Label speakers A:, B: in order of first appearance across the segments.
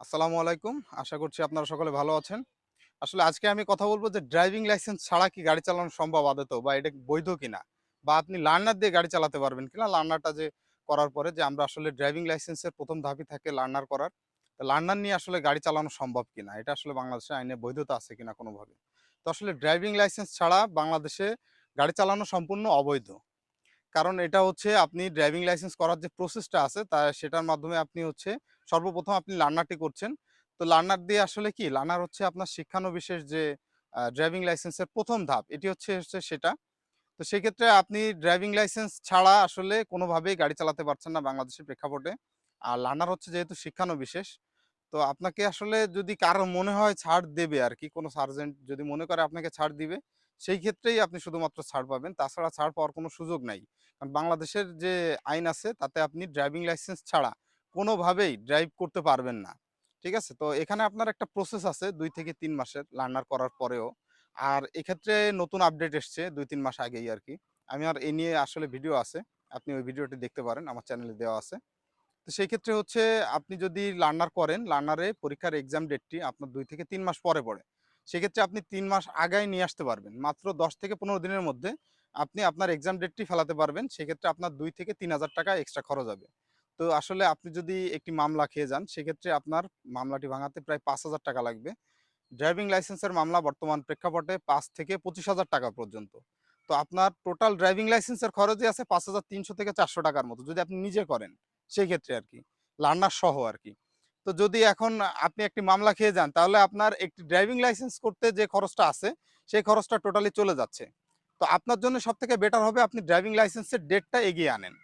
A: আসসালামু আলাইকুম। আশা করছি আপনারা সকলে ভালো আছেন। আসলে আজকে আমি কথা বলব যে ড্রাইভিং লাইসেন্স ছাড়া কি গাড়ি চালানো সম্ভব আদত বা এটা বৈধ কিনা? বা আপনি লার্নার দিয়ে গাড়ি চালাতে পারবেন কিনা? লার্নারটা যে করার পরে যে আমরা আসলে ড্রাইভিং লাইসেন্সের প্রথম ধাপই থাকে লার্নার করার। লার্নার নিয়ে আসলে গাড়ি চালানো সম্ভব কিনা? এটা আসলে বাংলাদেশে আইনে বৈধতা আছে কিনা কোনোভাবে? তো আসলে ড্রাইভিং লাইসেন্স ছাড়া বাংলাদেশে গাড়ি চালানো সম্পূর্ণ অবৈধ। কারণ এটা হচ্ছে আপনি ড্রাইভিং লাইসেন্স করার যে প্রসেসটা আছে, তা সেটার মাধ্যমে আপনি হচ্ছে সর্বপ্রথম আপনি লার্নারটি করছেন। তো লার্নার দিয়ে আসলে কি? লার্নার হচ্ছে আপনার শিক্ষানবিশেষ যে ড্রাইভিং লাইসেন্সের প্রথম ধাপ, এটি হচ্ছে হচ্ছে সেটা। তো সেক্ষেত্রে আপনি ড্রাইভিং লাইসেন্স ছাড়া আসলে কোনোভাবেই গাড়ি চালাতে পারছেন না বাংলাদেশের প্রেক্ষাপটে। আর লার্নার হচ্ছে যেহেতু শিক্ষানবিশেষ, তো আপনাকে আসলে যদি কারও মনে হয় ছাড় দেবে আর কি কোনো সার্জেন্ট যদি মনে করে আপনাকে ছাড় দিবে সেই ক্ষেত্রেই আপনি শুধুমাত্র ছাড় পাবেন। তাছাড়া ছাড় পাওয়ার কোনো সুযোগ নাই। কারণ বাংলাদেশের যে আইন আছে, তাতে আপনি ড্রাইভিং লাইসেন্স ছাড়া কোনোভাবেই ড্রাইভ করতে পারবেন না। ঠিক আছে? তো এখানে আপনার একটা প্রসেস আছে, দুই থেকে তিন মাসের লার্নার করার পরেও। আর এক্ষেত্রে নতুন আপডেট এসছে দুই, তিন মাস আগেই আর কি আমি আর এ নিয়ে আসলে ভিডিও আছে, আপনি ওই ভিডিওটি দেখতে পারেন, আমার চ্যানেলে দেওয়া আছে। তো সেই ক্ষেত্রে হচ্ছে, আপনি যদি লার্নার করেন, লার্নারে পরীক্ষার এক্সাম ডেটটি আপনার দুই থেকে তিন মাস পরে পড়ে। সেক্ষেত্রে আপনি তিন মাস আগায় নিয়ে আসতে পারবেন। মাত্র দশ থেকে পনেরো দিনের মধ্যে আপনি আপনার এক্সাম ডেটটি ফেলাতে পারবেন। সেক্ষেত্রে আপনার দুই থেকে তিন হাজার টাকা এক্সট্রা খরচ হবে। তো আসলে আপনি যদি একটি মামলা খেয়ে যান, সেক্ষেত্রে আপনার মামলাটি ভাঙাতে প্রায় পাঁচ হাজার টাকা লাগবে। ড্রাইভিং লাইসেন্সের মামলা বর্তমান প্রেক্ষাপটে পাঁচ থেকে পঁচিশ হাজার টাকা পর্যন্ত। তো আপনার টোটাল ড্রাইভিং লাইসেন্সের খরচই আছে পাঁচ হাজার তিনশো থেকে চারশো টাকার মতো। যদি আপনি নিজে করেন সেই ক্ষেত্রে আর কি। লার্নার সহ আর কি। তো যদি এখন আপনি একটি মামলা খেয়ে যান, তাহলে আপনার একটি ড্রাইভিং লাইসেন্স করতে যে খরচটা আছে, সেই খরচটা টোটালি চলে যাচ্ছে। তো আপনার জন্য সব থেকে বেটার হবে আপনি ড্রাইভিং লাইসেন্সের ডেটটা এগিয়ে আনেন।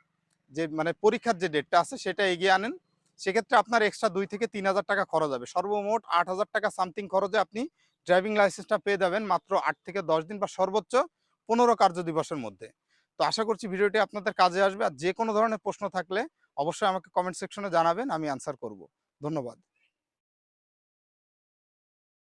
A: যে মানে পরীক্ষার যে ডেটটা আছে, সেটা এগিয়ে আনেন। সেক্ষেত্রে আপনার এক্সট্রা দুই থেকে তিন হাজার টাকা খরচ হবে। সর্বমোট আট হাজার টাকা সামথিং খরচে আপনি ড্রাইভিং লাইসেন্সটা পেয়ে যাবেন মাত্র আট থেকে দশ দিন বা সর্বোচ্চ পনেরো কার্য দিবসের মধ্যে। তো আশা করছি ভিডিওটি আপনাদের কাজে আসবে। আর যে কোনো ধরনের প্রশ্ন থাকলে অবশ্যই আমাকে কমেন্ট সেকশনে জানাবেন, আমি আনসার করব। ধন্যবাদ।